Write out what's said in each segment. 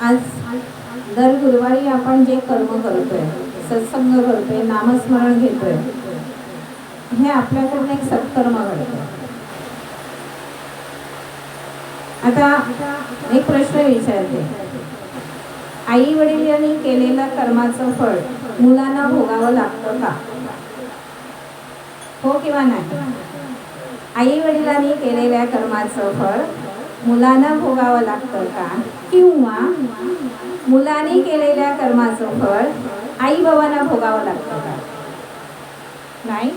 आज दर गुरुवारी आपण जे कर्म करतोय सत्संग करतोय नामस्मरण घेतोय. हे आपल्याकडून एक सत्कर्म घडतं आता एक प्रश्न विचारते. आई वडिलांनी केलेलं कर्माचं फळ मुलांना भोगावं लागतं का? हो किंवा नाही? आई वडिलांनी केलेल्या कर्माचं फळ मुलांना भोगावं लागतं का? किंवा मुलांनी केलेल्या कर्माचं फळ आई बाबांना भोगावं लागतं. का नाही?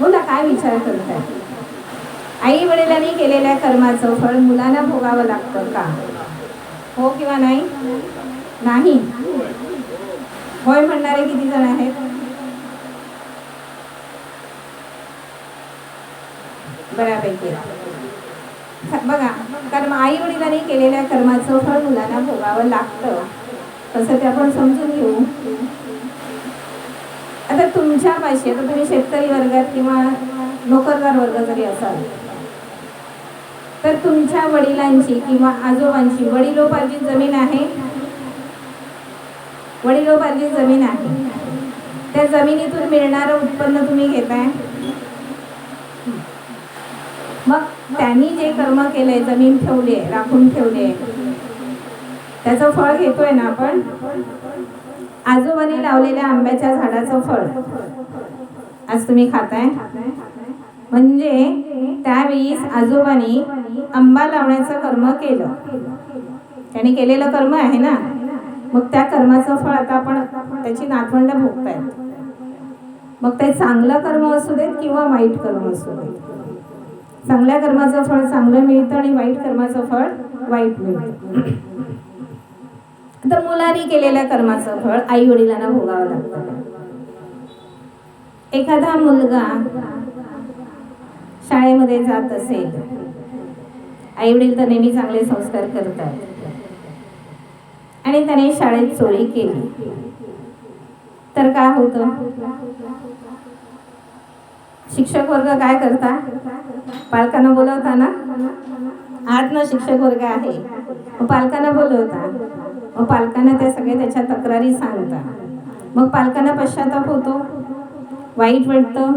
बोला काय विचार करताय? आई वडिलांनी केलेल्या कर्माचं फळ मुलांना भोगावं लागतं का? हो किंवा नाही? नाही. होय म्हणणारे किती जण आहेत? बऱ्यापैकी. बघा कारण आई वडिलांनी केलेल्या कर्माचं फळ मुलांना भोगावं लागतं. तसं ते आपण समजून घेऊ. आता तुमच्या पाशी तुम्ही शेतकरी वर्गात किंवा नोकरदार वर्ग जरी असाल तर तुमच्या वडिलांची किंवा आजोबांची वडिलोपार्जित जमीन आहे? वडिलोपार्जित जमीन आहे. त्या जमिनीतून मिळणारं उत्पन्न तुम्ही घेताय? मग त्यांनी जे कर्म केलंय जमीन ठेवली आहे राखून ठेवली आहे त्याचं फळ घेतोय ना आपण? आजोबांनी लावलेल्या आंब्याच्या झाडाचं फळ. आज तुम्ही खाताय? म्हणजे त्यावेळीस आजोबांनी आंबा लावण्याचं कर्म केलं. त्याने केलेलं कर्म आहे ना? मग त्या कर्माचं फळ आता आपण त्याची नातवंड भोगतायत. मग ते चांगलं कर्म असू देत किंवा वाईट कर्म असू देत? चांगल्या कर्माचं फळ चांगलं मिळतं आणि वाईट कर्माचं फळ वाईट मिळतं. तर मुलांनी केलेल्या कर्माचं फळ आई वडिलांना भोगावं लागतं. एखादा मुलगा शाळेमध्ये जात असेल आई वडील तर नेहमी चांगले संस्कार करतात. आणि त्याने शाळेत चोरी केली. तर काय होतं? शिक्षक वर्ग काय करता? पालकांना बोलवता ना? आत ना शिक्षक वर्ग आहे. पालकांना बोलवता. मग पालकांना त्या सगळ्या त्याच्या तक्रारी सांगता. मग पालकांना पश्चाताप होतो. वाईट वाटतं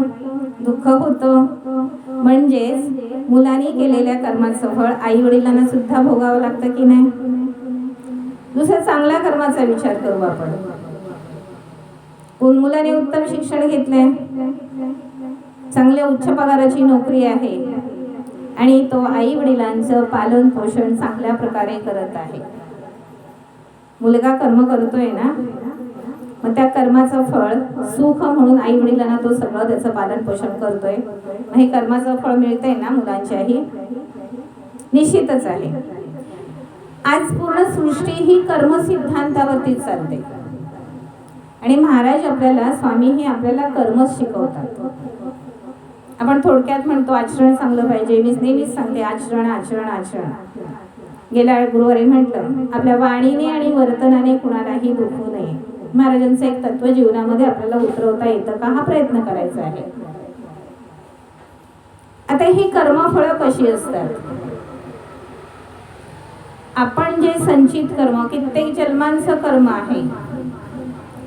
दुःख होतं. म्हणजेच मुलांनी केलेल्या कर्माचं फळ आई वडिलांना सुद्धा भोगावं लागतं की नाही? दुसऱ्या चांगल्या कर्माचा विचार करू आपण. मुलाने उत्तम शिक्षण घेतलंय? चांगल्या उच्च पगाराची नोकरी आहे. आणि तो आई वडिलांचं पालन पोषण चांगल्या प्रकारे करत आहे. मुलगा कर्म करतोय ना मग त्या कर्माचं फळ सुख म्हणून आई वडिलांना तो सगळं त्याचं पालन पोषण करतोय. मग हे कर्माचं फळ मिळतंय ना मुलांच्याही. निश्चितच आहे. आज पूर्ण सृष्टी ही कर्मसिद्धांतावरती चालते. आणि महाराज आपल्याला स्वामी हे आपल्याला कर्मच शिकवतात. आपण थोडक्यात म्हणतो आचरण चांगलं पाहिजे. मी नेहमीच सांगते आचरण आचरण आचरण. गेल्या गुरुवारी म्हटलं आपल्या वाणीने आणि वर्तनाने कुणालाही दुखू नये. महाराजांचं एक तत्व जीवनामध्ये आपल्याला उतरवता येतं का? हा प्रयत्न करायचा आहे. आता ही कर्मफळं कशी असतात? आपण जे संचित कर्म कित्येक जन्मांचं कर्म आहे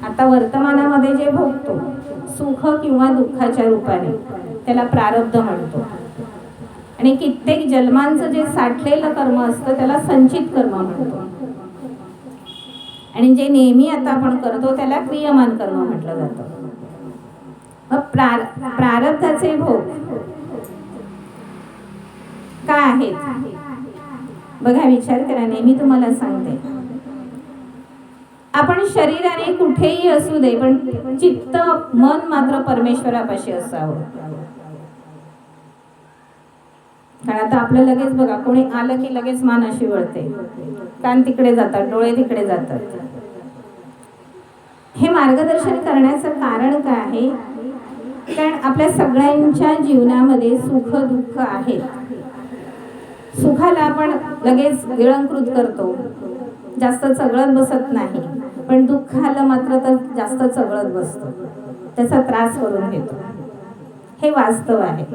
आता वर्तमानामध्ये जे भोगतो सुख किंवा दुःखाच्या रूपाने त्याला प्रारब्ध म्हणतो. आणि कित्येक जन्मांचं जे साठलेलं कर्म असतं त्याला संचित कर्म म्हणतो. आणि जे नेहमी आता आपण करतो त्याला क्रियमान कर्म म्हटलं जातं. मग प्रार प्रारब्धाचे भोग काय आहेत? बघा विचार करा नेहमी तुम्हाला सांगते. आपण शरीराने कुठेही असू दे पण चित्त मन मात्र परमेश्वरापाशी असावं. कारण आता आपलं लगेच बघा कोणी आलं की लगेच मान अशी वळते. कान तिकडे जातात डोळे तिकडे जातात. हे मार्गदर्शन करण्याचं कारण काय आहे? कारण आपल्या सगळ्यांच्या जीवनामध्ये सुख दुःख आहेत सुखाला आपण लगेच गिळंकृत करतो. जास्त चगळत बसत नाही. पण दुःखाला मात्र तर जास्त चगळत बसतो. त्याचा त्रास करून घेतो. हे वास्तव आहे.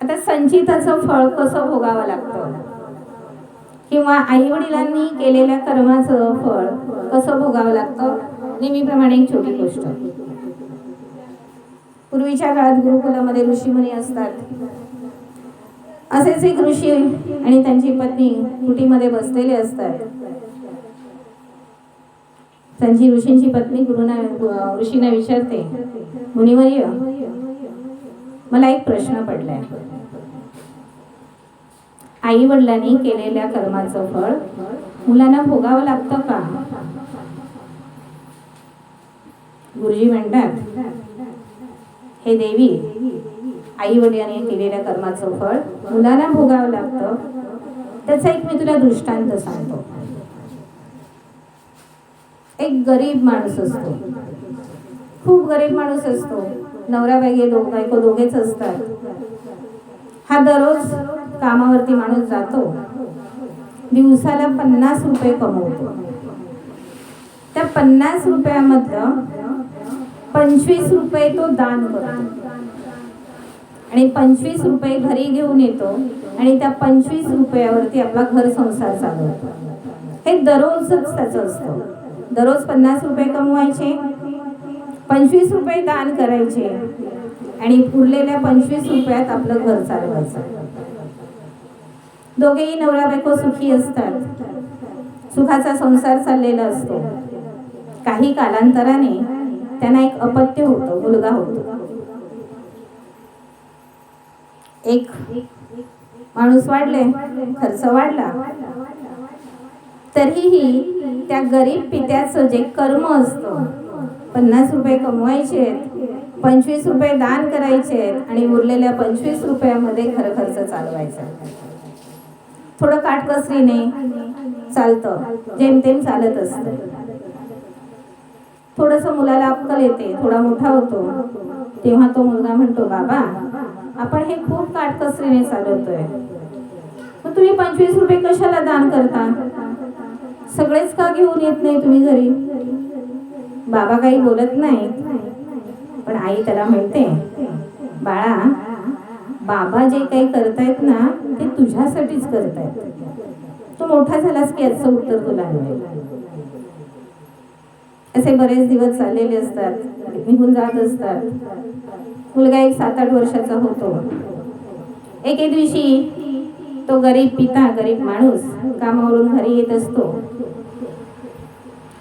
आता संचिताचं फळ कसं भोगावं लागतं? किंवा आई वडिलांनी केलेल्या कर्माचं फळ कसं भोगावं लागतं? नेहमीप्रमाणे एक छोटी गोष्ट. पूर्वीच्या काळात गुरुकुलामध्ये ऋषीमुनी असतात. असेच एक ऋषी आणि त्यांची पत्नी कुटीमध्ये बसलेले असतात. त्यांची ऋषींची पत्नी गुरुना ऋषींना विचारते मुनिवर्य मला एक प्रश्न पडलाय. आई वडिलांनी केलेल्या कर्माचं फळ मुलांना भोगावं लागतं का? गुरुजी म्हणतात हे देवी आई वडिलांनी केलेल्या कर्माचं फळ मुलांना भोगावं लागतं. त्याचा एक मी तुला दृष्टांत सांगतो. एक गरीब माणूस असतो. खूप गरीब माणूस असतो. नवरा बायगे दोघ बायको दोघेच असतात. हा दररोज कामावरती माणूस जातो. दिवसाला पन्नास रुपये कमवतो. त्या पन्नास रुपयामधलं पंचवीस रुपये तो दान करतो. आणि पंचवीस रुपये घरी घेऊन येतो आणि त्या पंचवीस रुपयावरती आपला घर संसार चालवतो. हे दररोजच त्याचं असतं. दररोज पन्नास रुपये कमवायचे पंचवीस रुपये दान करायचे. आणि उरलेल्या पंचवीस रुपयात आपलं घर चालवायचं. दोघेही नवरा बायको सुखी असतात. सुखाचा संसार चाललेला असतो. काही कालांतराने त्यांना एक अपत्य होतं मुलगा होतो. एक माणूस वाढले खर्च वाढला. तरीही त्या गरीब पित्याचं जे कर्म असतं पन्नास रुपये कमवायचे आहेत पंचवीस रुपये दान करायचे आहेत आणि उरलेल्या पंचवीस रुपयामध्ये खरं खर्च चालवायचा थोडं काटकसरीने चालतं जेमतेम चालत असतं. थोडस मुलाला अक्कल येते थोडा मोठा होतो तेव्हा तो मुलगा म्हणतो बाबा आपण हे खूप काटकसरीने चालवतोय. मग तुम्ही पंचवीस रुपये कशाला दान करता? सगळेच का घेऊन येत नाही तुम्ही घरी? बाबा काही बोलत नाही. पण आई त्याला म्हणते बाळा बाबा जे काही करतायत ना ते तुझ्यासाठीच करतायत. तू मोठा झालास की याचं उत्तर तुला मिळेल असे बरेच दिवस चाललेले असतात. निघून जात असतात. मुलगा एक सात आठ वर्षाचा होतो. एके दिवशी तो गरीब पिता गरीब माणूस कामावरून घरी येत असतो.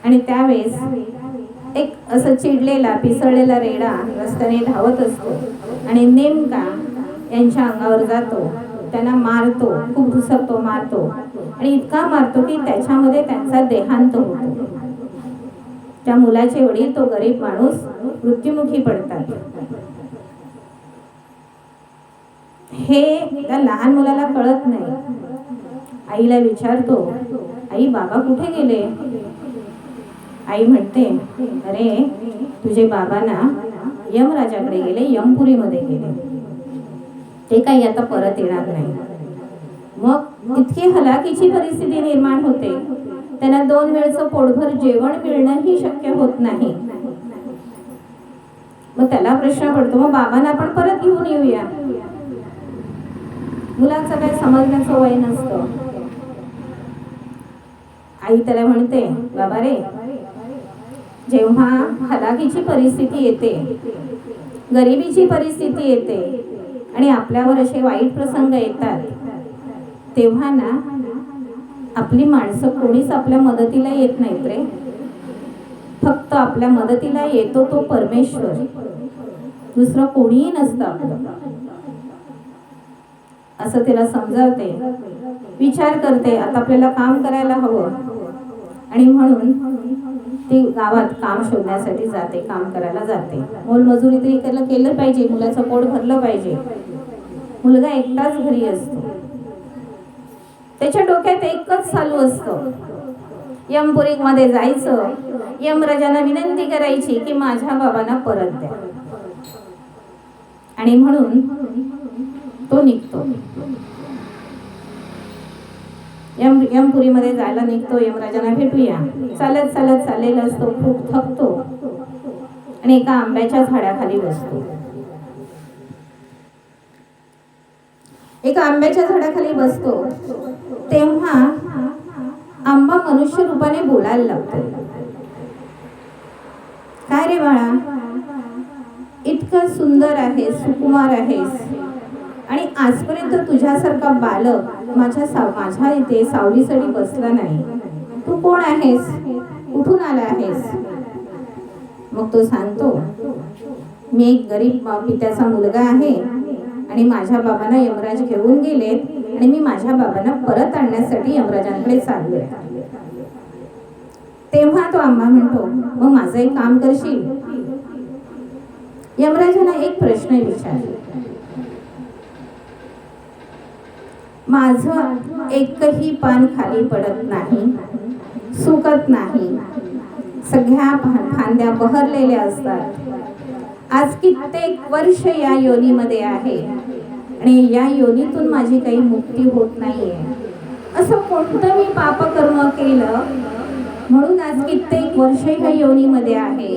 आणि त्यावेळेस एक असं चिडलेला पिसळलेला रेडा रस्त्याने धावत असतो आणि नेमका यांच्या अंगावर जातो. त्यांना मारतो खूप घुसरतो मारतो आणि इतका मारतो की त्याच्यामध्ये त्यांचा देहांत होतो. त्या मुलाचे वडील तो गरीब माणूस मृत्युमुखी पडतात. हे त्या लहान मुलाला कळत नाही. आईला विचारतो आई बाबा कुठे गेले? आई म्हणते अरे तुझे बाबा ना यमराजाकडे गेले यमपुरीमध्ये गेले. ते काही आता परत येणार नाही. मग इतकी हलाखीची परिस्थिती निर्माण होते. त्यांना दोन वेळचं पोटभर जेवण मिळणंही शक्य होत नाही. मग त्याला प्रश्न पडतो मग बाबांना आपण परत घेऊन येऊया. मुलांचं काय समजण्याचं वय नसतं. आई त्याला म्हणते बाबा रे जेव्हा हलाखीची परिस्थिती येते गरिबीची परिस्थिती येते आणि आपल्यावर असे वाईट प्रसंग येतात तेव्हा ना आपली माणसं कोणीच आपल्या मदतीला येत नाहीत रे. फक्त आपल्या मदतीला येतो तो परमेश्वर. दुसरं कोणीही नसतं आपलं. असं तिला समजावते. विचार करते आता आपल्याला काम करायला हवं. आणि म्हणून ती गावात काम शोधण्यासाठी जाते काम करायला जाते. मोलमजुरी तरी त्याला केलं पाहिजे मुलाचं पोट भरलं पाहिजे. मुलगा एकटाच घरी असतो. त्याच्या डोक्यात एकच चालू असतं. यमपुरी मध्ये जायचं यमराजांना विनंती करायची की माझ्या बाबांना परत द्या. आणि म्हणून तो निघतो. यम यमपुरीमध्ये जायला निघतो यमराजांना भेटूया. चालत चालत चाललेला असतो खूप थकतो. आणि एका आंब्याच्या झाडाखाली बसतो. एका आंब्याच्या झाडाखाली बसतो. तेव्हा आंबा मनुष्य रूपाने बोलायला लागतो. काय रे बाळा? इतकं सुंदर आहेस सुकुमार आहेस. आणि आजपर्यंत तुझ्यासारखा बालक माझ्या साव माझ्या इथे सावलीसाठी बसला नाही. तू कोण आहेस? कुठून आला आहेस? मग तो सांगतो मी एक गरीब पित्याचा मुलगा आहे आणि माझ्या बाबांना यमराज घेऊन गेलेत आणि मी माझ्या बाबांना परत आणण्यासाठी यमराजांकडे चाललोय. तेव्हा तो आंबा म्हणतो मग माझं एक काम करशील? यमराजांना एक प्रश्न विचार माझं एकही पान खाली पडत नाही सुकत नाही. सगळ्या फांद्या बहरलेल्या असतात. आज कित्येक वर्ष या योनीमध्ये आहे आणि या योनीतून माझी काही मुक्ती होत नाहीये. असं कोणतं मी पापकर्म केलं? म्हणून आज कित्येक वर्ष ह्या योनीमध्ये आहे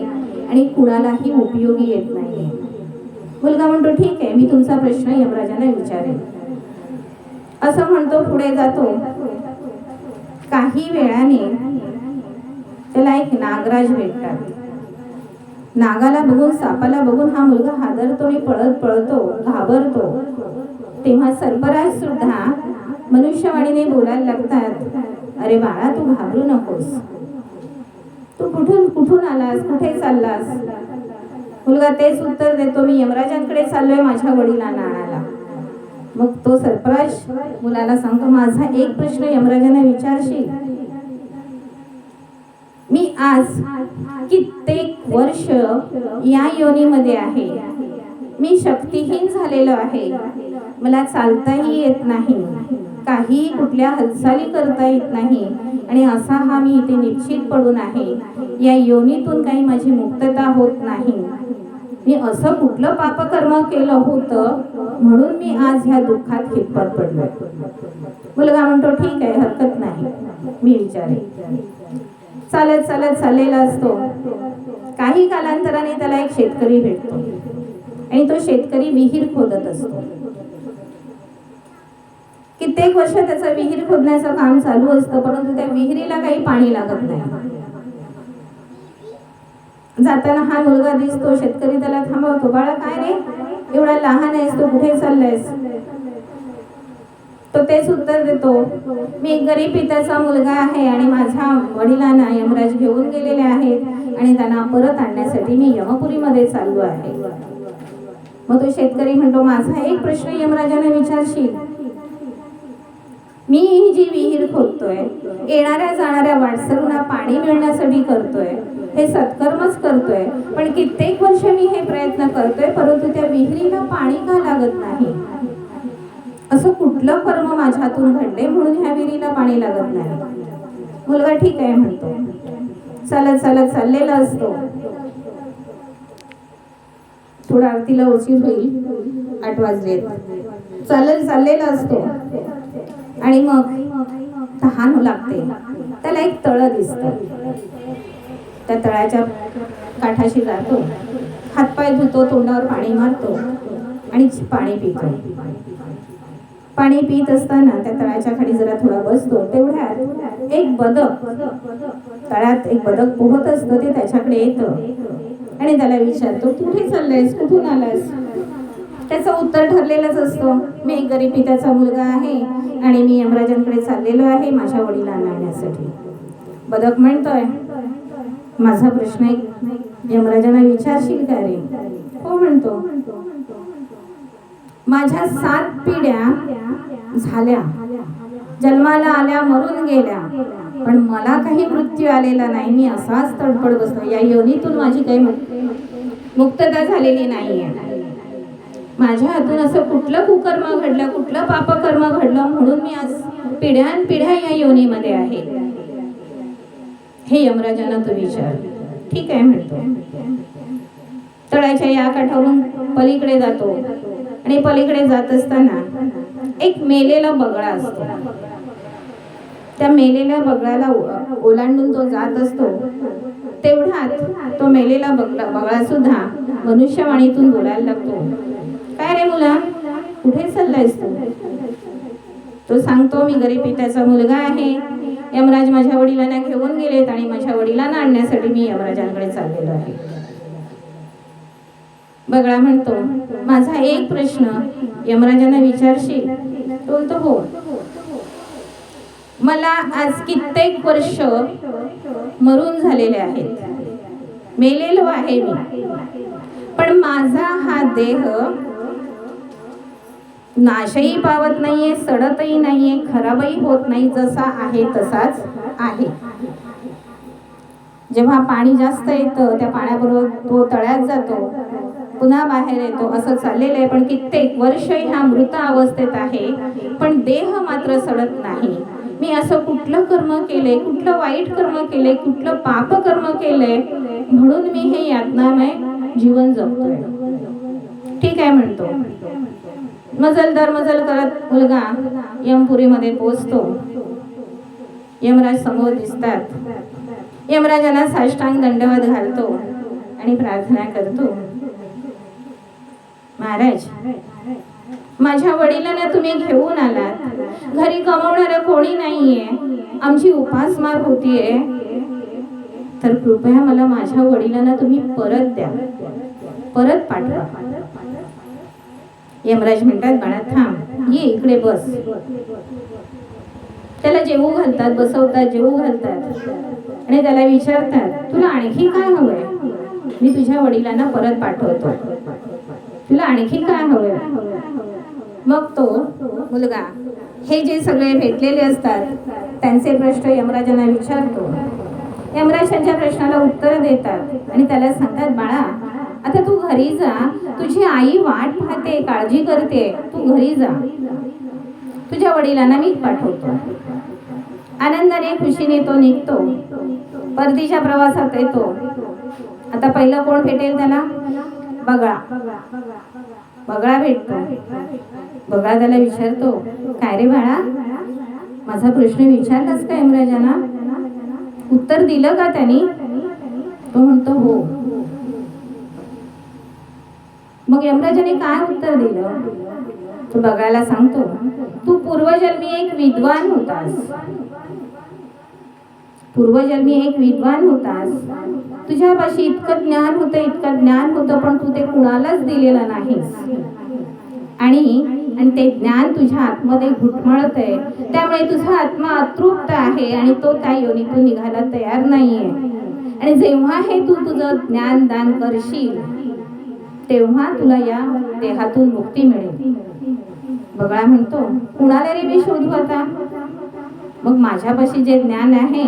आणि कुणालाही उपयोगी येत नाही मुलगा म्हणतो ठीक आहे मी तुमचा प्रश्न यमराजांना विचारेन. असं म्हणतो पुढे जातो. काही वेळाने त्याला एक नागराज भेटतात. नागाला बघून सापाला बघून हा मुलगा हादरतो आणि पळत पळतो घाबरतो. तेव्हा सर्पराज सुद्धा मनुष्यवाणीने बोलायला लागतात अरे बाळा तू घाबरू नकोस. तू कुठून कुठून आलास? कुठे चाललास? मुलगा तेच उत्तर देतो मी यमराजांकडे चाललोय माझ्या वडिलांना आणायला. मग तो सरप्राईज मुलाला सांगतो माझा एक प्रश्न यमराजाने विचारशील. मी आज कित्येक वर्ष या योनीमध्ये आहे. मी शक्तिहीन झालेलो आहे. मला चालताही येत नाही. काही कुठल्या हालचाली करता येत नाही. आणि असा हा मी इथे निश्चित पडून आहे. या योनीतून काही माझी मुक्तता होत नाही. मी असं कुठलं पापकर्म केलं होतं म्हणून मी आज ह्या दुःखात खितपत पडलोय? मुलगा म्हणतो ठीक आहे हरकत नाही. मी विचारे चालत चालत चाललेला असतो. काही कालांतराने त्याला एक शेतकरी भेटतो. आणि तो शेतकरी विहीर खोदत असतो. कित्येक वर्ष त्याचं विहीर खोदण्याचं काम चालू असतं परंतु त्या विहिरीला काही पाणी लागत नाही. जाताना हा मुलगा दिसतो शेतकरी त्याला थांबवतो बाळा काय रे? एवढा लहान आहेस तो कुठे चाललायस? तो तेच उत्तर देतो मी एक गरीब पित्याचा मुलगा आहे आणि माझ्या वडिलांना यमराज घेऊन गेलेले आहेत आणि त्यांना परत आणण्यासाठी मी यमपुरीमध्ये चाललो आहे. मग तो शेतकरी म्हणतो माझा एक प्रश्न यमराजाने विचारशील मी ही जी विहीर खोदतोय येणाऱ्या जाणाऱ्या वाटसरूंना पाणी मिळण्यासाठी करतोय हे सत्कर्मच करतोय. पण कित्येक वर्ष मी हे प्रयत्न करतोय परंतु त्या विहिरीला पाणी का लागत नाही? असं कुठलं कर्म माझ्यातून घडले म्हणून ह्या विहिरीला पाणी लागत नाही? मुलगा ठीक आहे म्हणतो. चालत चालत चाललेला असतो. थोडा आरतीला उशीर होईल. आठ वाजलेत. चालत चाललेला असतो. आणि मग तहान लागते. त्याला एक तळ दिसतं. त्या तळाच्या काठाशी जातो. हातपाय धुतो तोंडावर पाणी मारतो आणि पाणी पितो. पाणी पित असताना त्या तळाच्या खाली जरा थोडा बसतो. तेवढ्यात एक बदक तळ्यात एक बदक पोहत असतं ते त्याच्याकडे येतं. आणि त्याला विचारतो कुठे चाललायस? कुठून आलास त्याचं उत्तर ठरलेलंच असतं. मी एक गरीब पित्याचा मुलगा आहे आणि मी यमराजांकडे चाललेलो आहे माझ्या वडिलांना आणण्यासाठी. बदक म्हणतोय. माझा प्रश्न एक यमराजांना विचारशील का रे? हो म्हणतो. माझ्या सात पिढ्या झाल्या. जन्माला आल्या मरून गेल्या. पण मला काही मृत्यू आलेला नाही. मी असाच तडफड बसलो. या योनीतून माझी काही मुक्तता झालेली नाही आहे माझ्या हातून असं कुठलं कुकर्म घडलं कुठलं पापकर्म घडलं म्हणून मी आज पिढ्यान पिढ्या या योनीमध्ये आहे. हे यमराजांना तो विचार. ठीक आहे म्हणतो. तळ्याच्या या काठावरून पलीकडे जातो. आणि पलीकडे जात असताना एक मेलेला बगळा असतो. त्या मेलेल्या बगळ्याला ओलांडून तो जात असतो. तेवढ्यात तो मेलेला बगळा बगळा सुद्धा मनुष्यवाणीतून बोलायला लागतो. काय रे मुला? कुठे चाललायस तू? तो सांगतो मी गरीब पित्याचा मुलगा आहे. यमराज माझ्या वडिलांना घेऊन गेलेत आणि माझ्या वडिलांना आणण्यासाठी मी यमराजांकडे चाललेलो आहे. बगळा म्हणतो माझा एक प्रश्न यमराजांना विचारशील? तो बोलतो हो. मला आज कित्येक वर्ष मरून झालेले आहेत. मेलेलो आहे मी. पण माझा हा देह नाशही पावत नाहीये सडतही नाहीये खराबही होत नाही जसा आहे तसाच आहे. जेव्हा पाणी जास्त येतं त्या पाण्याबरोबर तो तळ्यात जातो पुन्हा बाहेर येतो असं चाललेलं आहे. पण कित्येक वर्ष ह्या मृत अवस्थेत आहे पण देह मात्र सडत नाही. मी असं कुठलं कर्म केलंय कुठलं वाईट कर्म केलंय कुठलं पाप कर्म केलंय म्हणून मी हे यातनामय जीवन जगतोय. ठीक आहे म्हणतो. मजल दर मजल करत मुलगा यमपुरीमध्ये पोचतो यमराज समोर दिसतात. यमराजांना साष्टांग दंडवत घालतो आणि प्रार्थना करतो. महाराज माझ्या वडिलांना तुम्ही घेऊन आलात. घरी कमवणारं कोणी नाहीये. आमची उपासमार होतीये. तर कृपया मला माझ्या वडिलांना तुम्ही परत द्या. परत पाठवा. यमराज म्हणतात बाळा थांब ये इकडे बस. त्याला जेवू घालतात बसवतात जेवू घालतात. आणि त्याला विचारतात तुला आणखी काय हवंय? मी तुझ्या वडिलांना परत पाठवतो. तुला आणखी काय हवंय? मग तो मुलगा हे जे सगळे भेटलेले असतात त्यांचे प्रश्न यमराजांना विचारतो. यमराज त्यांच्या प्रश्नाला उत्तर देतात आणि त्याला सांगतात बाळा आता तू घरी जा. तुझी आई वाट पाहते काळजी करते. तू घरी जा. तुझ्या वडिलांना मी पाठवतो. आनंदाने खुशीने तो निघतो. परतीच्या प्रवासात येतो. आता पहिलं कोण भेटेल त्याला? बगळा. बगळा भेटतो. बगळा त्याला विचारतो काय रे बाळा? माझा प्रश्न विचारलाच का यमराजांना? उत्तर दिलं का त्यांनी? तो म्हणतो हो. मग यमराजाने काय उत्तर दिलं? तू बघायला सांगतो तू पूर्वजन्मी एक विद्वान होतास. पूर्वजन्मी एक विद्वान होतास? तुझ्यापाशी इतकं ज्ञान होतं इतकं ज्ञान होतं पण तू ते कुणालाच दिलेलं नाहीस. आणि आणि ते ज्ञान तुझ्या आतमध्ये घुटमळत आहे त्यामुळे तुझा आत्मा अतृप्त आहे आणि तो त्या योनीतून निघायला तयार नाहीये. आणि जेव्हा हे तू तुझं ज्ञान दान करशील तेव्हा तुला या देहातून मुक्ती मिळेल. बगळा म्हणतो कुणाला रे मी शोधू आता? मग माझ्यापाशी जे ज्ञान आहे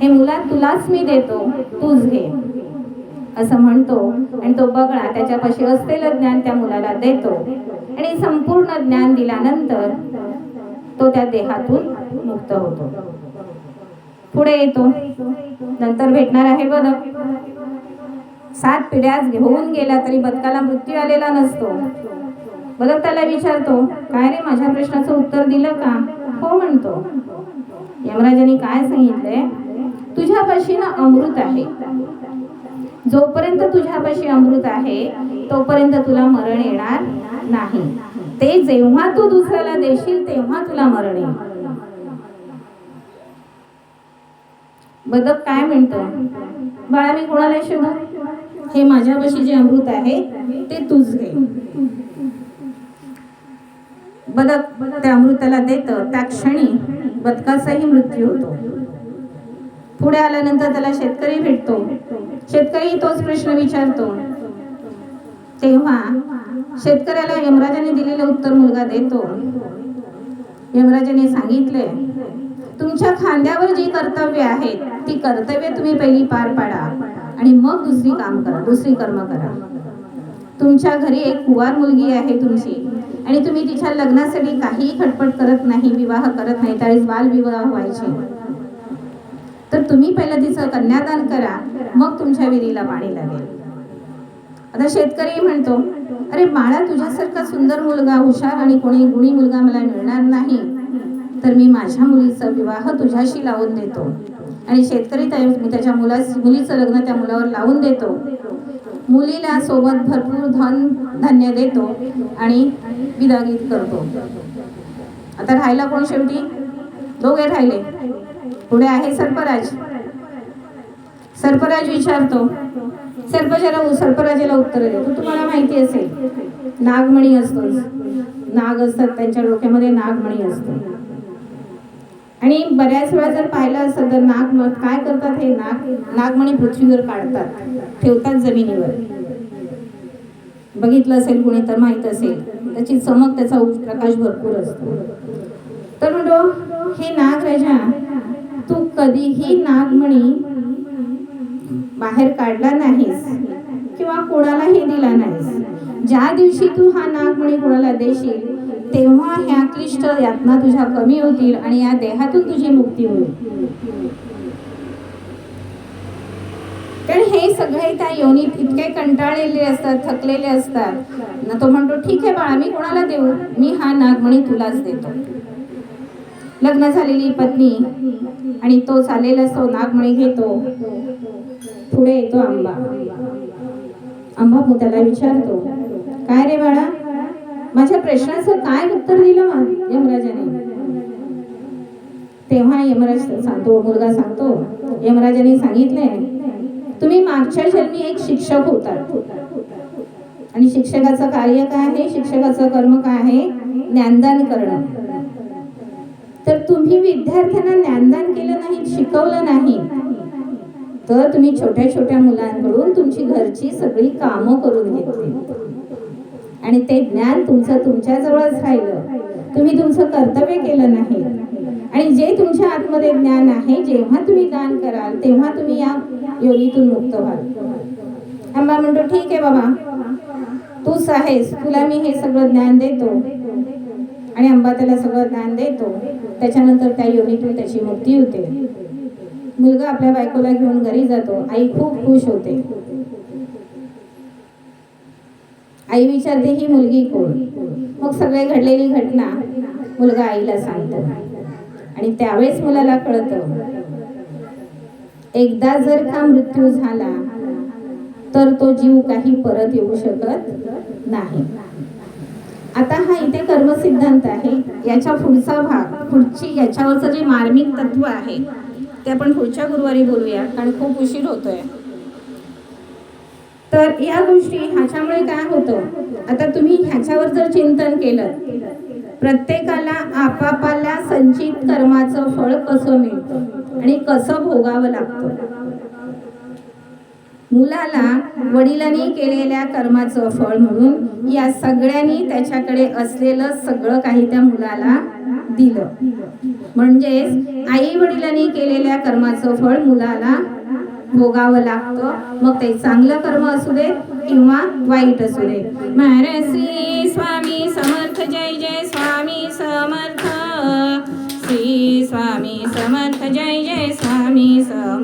हे मुला तुलाच मी देतो तूच घे. असं म्हणतो आणि तो बगळा त्याच्यापाशी असलेलं ज्ञान त्या मुलाला देतो. आणि संपूर्ण ज्ञान दिल्यानंतर तो त्या देहातून मुक्त होतो. पुढे येतो. नंतर भेटणार आहे बदक सात पिढ्या घेऊन गेला तरी बदकाला मृत्यू आलेला नसतो. बदक त्याला विचारतो काय रे माझ्या प्रश्नाचं उत्तर दिलं का? हो म्हणतो. यमराजांनी काय सांगितलंय? तुझ्यापाशी ना अमृत आहे. जोपर्यंत तुझ्यापाशी अमृत आहे तोपर्यंत तुला मरण येणार नाही. ते जेव्हा तू दुसऱ्याला देशील तेव्हा तुला मरण येईल. बदक काय म्हणतो? बाळा मी कोणाला शोधू? हे माझ्यापाशी जे अमृत आहे ते तूच घे. बदक त्या अमृताला देत त्या क्षणी बदकाचाही मृत्यू होतो. पुढे आल्यानंतर त्याला शेतकरी भेटतो. शेतकरी तोच प्रश्न विचारतो. तेव्हा शेतकऱ्याला यमराजाने दिलेलं उत्तर मुलगा देतो. यमराजाने सांगितले तुमच्या खांद्यावर जी कर्तव्य आहेत ती कर्तव्य तुम्ही पहिली पार पाडा. आणि मग दुसरी काम करा दुसरी कर्म करा. तुमच्या घरी एक कुवार मुलगी आहे तुमची. आणि तुम्ही तिच्या लग्नासाठी काहीही खटपट करत नाही विवाह करत नाही त्यावेळेस बालविवाह व्हायचे. तर तुम्ही पहिलं तिचं कन्यादान करा मग तुमच्या विहिरीला पाणी लागेल. आता शेतकरी म्हणतो अरे बाळा तुझ्यासारखा सुंदर मुलगा हुशार आणि कोणी गुणी मुलगा मला मिळणार नाही. तर मी माझ्या मुलीचा विवाह तुझ्याशी लावून देतो. आणि शेतकरी त्या- त्याच्या मुला मुलीचं लग्न त्या मुलावर लावून देतो. मुलीला सोबत भरपूर धन धान्य देतो आणि विदागीत करतो. आता राहायला कोण शेवटी? दोघे राहिले. पुढे आहे सर्पराज सर्पराज विचारतो सर्पराजाला सर्पराजाला उत्तर देतो. तुम्हाला माहिती असेल नागमणी असतो नाग असतात त्यांच्या डोक्यामध्ये नागमणी असतो. आणि बऱ्याच वेळा जर पाहिलं असेल तर नाग काय करतात हे नाग? नागमणी पृथ्वीवर काढतात. ठेवतात जमिनीवर. बघितलं असेल कुणी तर माहीत असेल. त्याची चमक त्याचा प्रकाश भरपूर असतो. तर म्हणतो हे नागराजा तू कधीही नागमणी बाहेर काढला नाहीस किंवा कोणालाही दिला नाहीस. ज्या दिवशी तू हा नागमणी कोणाला देशील तेव्हा ह्या क्लिष्ट यातना तुझ्या कमी होतील आणि या देहातून तुझी मुक्ती होईल. कारण हे सगळे त्या योनीत इतके कंटाळलेले असतात थकलेले असतात. ना तो म्हणतो ठीक आहे बाळा मी कोणाला देऊ? मी हा नागमणी तुलाच देतो. लग्न झालेली पत्नी आणि तो चालेला असतो नागमणी घेतो. पुढे येतो आंबा. आंबा मग त्याला विचारतो काय रे बाळा? माझ्या प्रश्नाचं काय उत्तर दिलं? यमराजाने. तेव्हा यमराज सांगतो मुलगा सांगतो यमराजाने सांगितले तुम्ही मागच्या जन्मी एक शिक्षक होता. आणि शिक्षकाचं कार्य काय आहे? शिक्षकाचं कर्म काय आहे? ज्ञानदान करणं. तर तुम्ही विद्यार्थ्यांना ज्ञानदान केलं नाही शिकवलं नाही तर तुम्ही छोट्या छोट्या मुलांकडून तुमची घरची सगळी कामं करून घेतली. आणि ते ज्ञान तुमचं तुमच्याजवळच राहिलं. तुम्ही तुमचं कर्तव्य केलं नाही. आणि जे तुमच्या आतमध्ये ज्ञान आहे जेव्हा तुम्ही दान कराल तेव्हा तुम्ही या योनीतून मुक्त व्हाल. आंबा म्हणतो ठीक आहे बाबा. तूच आहेस. तुला मी हे सगळं ज्ञान देतो. आणि अंबा त्याला सगळं ज्ञान देतो. त्याच्यानंतर त्या योनीतून त्याची मुक्ती होते. मुलगा आपल्या बायकोला घेऊन घरी जातो. आई खूप खुश होते. आई विचारते ही मुलगी कोण? मग सगळे घडलेली घटना मुलगा आईला सांगतो. आणि त्यावेळेस मुलाला कळतं एकदा जर का मृत्यू झाला तर तो जीव काही परत येऊ शकत नाही. आता हा इथे कर्मसिद्धांत आहे. याच्या पुढचा भाग पुढची याच्यावरचं जे मार्मिक तत्व आहे ते आपण पुढच्या गुरुवारी बोलूया कारण खूप उशीर होतोय. तर या गोष्टी ह्याच्यामुळे काय होतं? आता तुम्ही ह्याच्यावर जर चिंतन केलं प्रत्येकाला आपापल्या संचित कर्माचं फळ कसं मिळतं आणि कसं भोगावं लागतं? मुलाला वडिलांनी केलेल्या कर्माचं फळ म्हणून या सगळ्यांनी त्याच्याकडे असलेलं सगळं काही त्या मुलाला दिलं. म्हणजेच आई वडिलांनी केलेल्या कर्माचं फळ मुलाला भोगावं लागतं. मग ते चांगलं कर्म असू दे किंवा वाईट असू दे. महाराज श्री स्वामी समर्थ जय जय स्वामी समर्थ. श्री स्वामी समर्थ जय जय स्वामी समर्थ.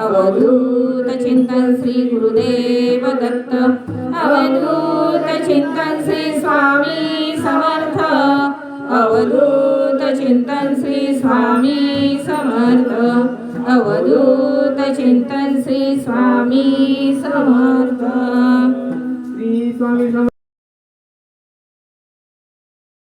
अवधूत चिंतन श्री गुरुदेव दत्त। अवधूत चिंतन श्री स्वामी समर्थ। अवधूत चिंतन श्री स्वामी समर्थ। अवधूत चिंतन श्री स्वामी समर्थ। श्री स्वामी समर्थ।